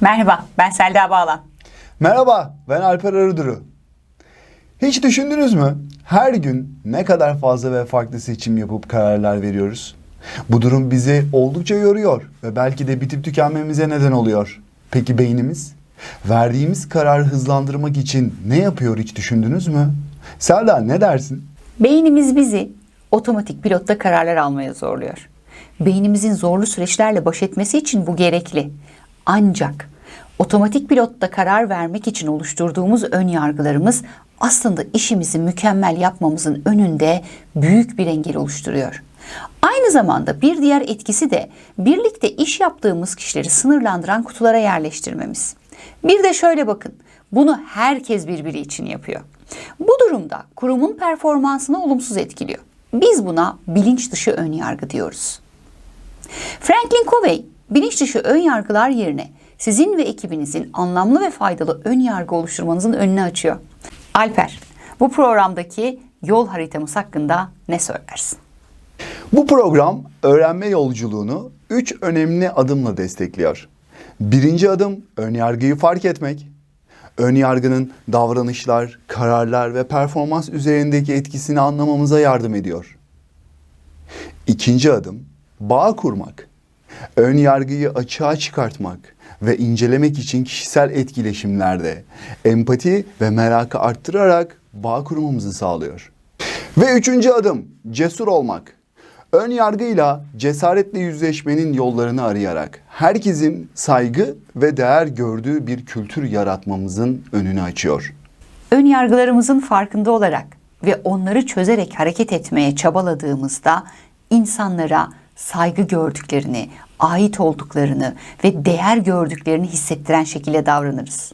Merhaba, ben Selda Bağlan. Merhaba, ben Alper Arıduru. Hiç düşündünüz mü? Her gün ne kadar fazla ve farklı seçim yapıp kararlar veriyoruz? Bu durum bizi oldukça yoruyor ve belki de bitip tükenmemize neden oluyor. Peki beynimiz? Verdiğimiz kararı hızlandırmak için ne yapıyor hiç düşündünüz mü? Selda ne dersin? Beynimiz bizi otomatik pilotta kararlar almaya zorluyor. Beynimizin zorlu süreçlerle baş etmesi için bu gerekli. Ancak otomatik pilotta karar vermek için oluşturduğumuz ön yargılarımız aslında işimizi mükemmel yapmamızın önünde büyük bir engel oluşturuyor. Aynı zamanda bir diğer etkisi de birlikte iş yaptığımız kişileri sınırlandıran kutulara yerleştirmemiz. Bir de şöyle bakın, bunu herkes birbiri için yapıyor. Bu durumda kurumun performansını olumsuz etkiliyor. Biz buna bilinç dışı ön yargı diyoruz. Franklin Covey, bilinç dışı ön yargılar yerine sizin ve ekibinizin anlamlı ve faydalı ön yargı oluşturmanızın önünü açıyor. Alper, bu programdaki yol haritamız hakkında ne söylersin? Bu program öğrenme yolculuğunu 3 önemli adımla destekliyor. Birinci adım ön yargıyı fark etmek. Ön yargının davranışlar, kararlar ve performans üzerindeki etkisini anlamamıza yardım ediyor. İkinci adım bağ kurmak. Ön yargıyı açığa çıkartmak ve incelemek için kişisel etkileşimlerde empati ve merakı arttırarak bağ kurmamızı sağlıyor. Ve üçüncü adım cesur olmak. Ön yargıyla cesaretle yüzleşmenin yollarını arayarak herkesin saygı ve değer gördüğü bir kültür yaratmamızın önünü açıyor. Ön yargılarımızın farkında olarak ve onları çözerek hareket etmeye çabaladığımızda insanlara saygı gördüklerini, ait olduklarını ve değer gördüklerini hissettiren şekilde davranırız.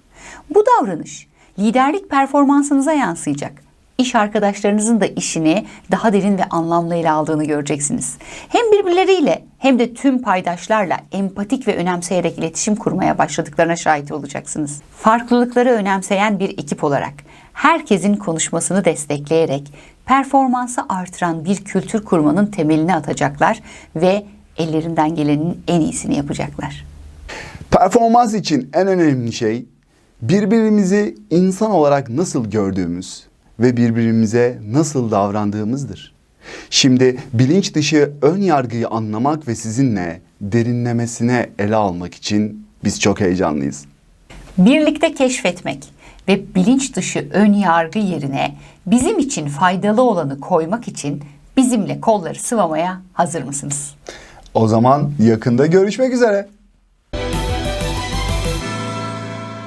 Bu davranış liderlik performansınıza yansıyacak. İş arkadaşlarınızın da işini daha derin ve anlamlı ele aldığını göreceksiniz. Hem birbirleriyle hem de tüm paydaşlarla empatik ve önemseyerek iletişim kurmaya başladıklarına şahit olacaksınız. Farklılıkları önemseyen bir ekip olarak herkesin konuşmasını destekleyerek performansı artıran bir kültür kurmanın temelini atacaklar ve ellerinden gelenin en iyisini yapacaklar. Performans için en önemli şey birbirimizi insan olarak nasıl gördüğümüz ve birbirimize nasıl davrandığımızdır. Şimdi bilinç dışı ön yargıyı anlamak ve sizinle derinlemesine ele almak için biz çok heyecanlıyız. Birlikte keşfetmek ve bilinç dışı ön yargı yerine bizim için faydalı olanı koymak için bizimle kolları sıvamaya hazır mısınız? O zaman yakında görüşmek üzere.